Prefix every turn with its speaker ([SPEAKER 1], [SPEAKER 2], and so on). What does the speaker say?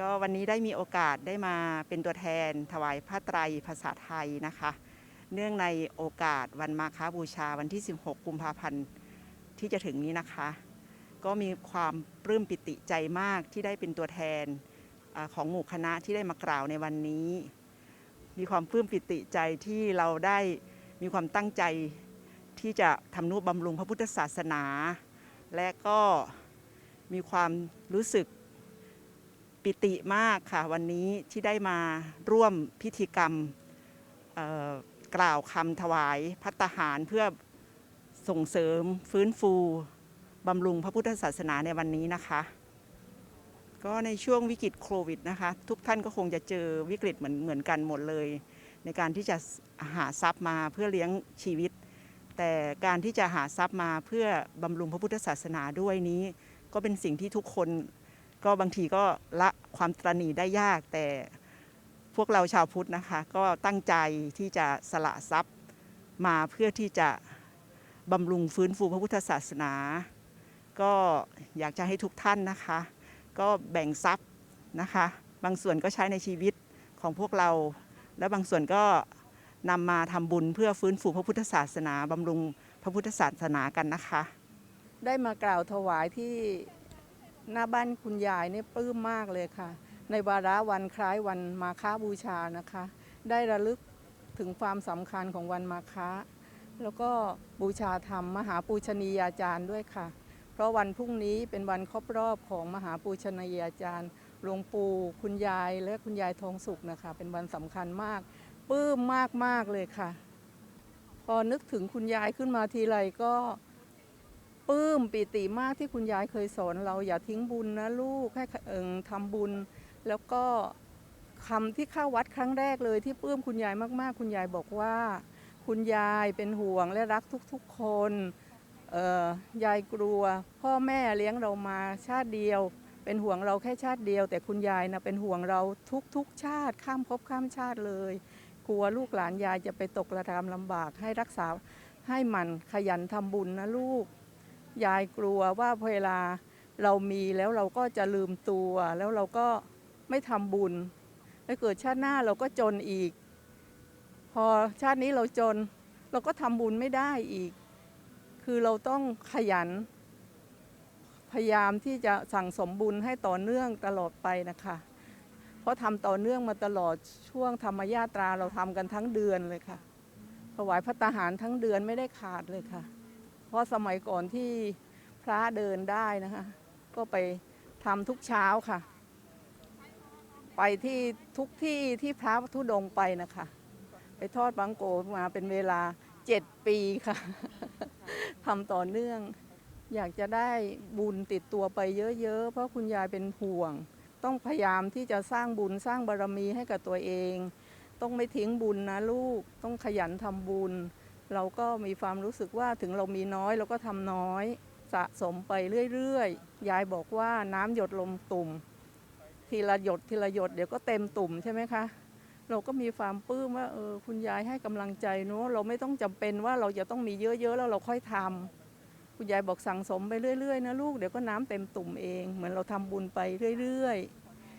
[SPEAKER 1] ก็วันนี้ได้มีโอกาสได้มาเป็นตัวแทน ถวายผ้าไตรภาษาไทยนะคะ เนื่องในโอกาสวันมาฆบูชาวันที่ 16 กุมภาพันธ์ที่จะถึงนี้นะคะ ก็มีความปลื้มปิติใจมากที่ได้เป็นตัวแทนอของหมู่คณะที่ได้มากล่าวในวันนี้ มีความปลื้มปิติใจที่เราได้มีความตั้งใจที่จะทำนุบำรุงพระพุทธศาสนา และก็มีความรู้สึก ปิติมากค่ะวันนี้ที่ได้มาร่วมพิธีกรรมกล่าวคำถวายพัตตาหารเพื่อส่งเสริมฟื้นฟูบำรุงพระพุทธศาสนาในวันนี้นะคะ ก็ในช่วงวิกฤตโควิดนะคะ ทุกท่านก็คงจะเจอวิกฤตเหมือนเหมือนกันหมดเลย ในการที่จะหาทรัพย์มาเพื่อเลี้ยงชีวิต แต่การที่จะหาทรัพย์มาเพื่อบำรุงพระพุทธศาสนาด้วยนี้ ก็เป็นสิ่งที่ทุกคน ก็บางทีก็ละความตรณีได้ยาก แต่พวกเราชาวพุทธนะคะ ก็ตั้งใจที่จะสละทรัพย์มาเพื่อที่จะบำรุงฟื้นฟูพระพุทธศาสนา ก็อยากจะให้ทุกท่านนะคะ ก็แบ่งทรัพย์นะคะ บางส่วนก็ใช้ในชีวิตของพวกเรา และบางส่วนก็นำมาทำบุญเพื่อฟื้นฟูพระพุทธศาสนาบำรุงพระพุทธศาสนากันนะคะ
[SPEAKER 2] ได้มากล่าวถวายที่ หน้าบ้านคุณยายเนี่ยปลื้มมากเลยค่ะ ในวาระวันคล้ายวันมาฆบูชานะคะ ได้ระลึกถึงความสำคัญของวันมาฆะแล้วก็บูชาธรรมมหาปูชนียาจารย์ด้วยค่ะ เพราะวันพรุ่งนี้เป็นวันครบรอบของมหาปูชนียาจารย์หลวงปู่คุณยายและคุณยายทองสุขนะคะ เป็นวันสำคัญมากปลื้มมากมากๆเลยค่ะ พอนึกถึงคุณยายขึ้นมาทีไรก็ ปลื้มปิติมากที่คุณยายเคยสอนเราอย่าทิ้งบุญนะลูกให้เอิงทำบุญ แล้วก็คำที่เข้าวัดครั้งแรกเลยที่ปลื้มคุณยายมากๆ คุณยายบอกว่า คุณยายเป็นห่วงและรักทุกๆคนยายกลัว พ่อแม่เลี้ยงเรามาชาติเดียว เป็นห่วงเราแค่ชาติเดียว แต่คุณยายนะเป็นห่วงเราทุกๆชาติข้ามภพข้ามชาติเลย กลัวลูกหลานยายจะไปตกระทำลำบากให้รักษาให้มันขยันทำบุญนะลูก ยายกลัวว่าเวลาเรามีแล้วเราก็จะลืมตัว แล้วเราก็ไม่ทำบุญถ้าเกิดชาติหน้าเราก็จนอีก พอชาตินี้เราจน เราก็ทำบุญไม่ได้อีก คือเราต้องขยัน พยายามที่จะสั่งสมบุญให้ต่อเนื่องตลอดไปนะคะ เพราะทำต่อเนื่องมาตลอดช่วงธรรมญาตราเราทำกันทั้งเดือนเลยค่ะถวายพระตาหารทั้งเดือนไม่ได้ขาดเลยค่ะ เพราะสมัยก่อนที่พระเดินได้นะคะ ก็ไปทำทุกเช้าค่ะ ไปที่ทุกที่ที่พระทุดงไปนะคะ ไปทอดบังโกมาเป็นเวลาเจ็ดปีค่ะทำต่อเนื่อง อยากจะได้บุญติดตัวไปเยอะ ๆ เพราะคุณยายเป็นห่วง ต้องพยายามที่จะสร้างบุญสร้างบารรมีให้กับตัวเอง ต้องไม่ทิ้งบุญนะลูกต้องขยันทำบุญ เราก็มีความรู้สึกว่าถึงเรามีน้อยเราก็ทำน้อย สะสมไปเรื่อยๆ ยายบอกว่าน้ำหยดลงตุ่ม ทีละหยดทีละหยดเดี๋ยวก็เต็มตุ่มใช่ไหมคะ เราก็มีความปลื้มว่าเออคุณยายให้กำลังใจเนอะเราไม่ต้องจำเป็นว่าเราจะต้องมีเยอะๆแล้วเราค่อยทำคุณยายบอกสั่งสมไปเรื่อยๆนะลูกเดี๋ยวก็น้ำเต็มตุ่มเอง เหมือนเราทำบุญไปเรื่อยๆ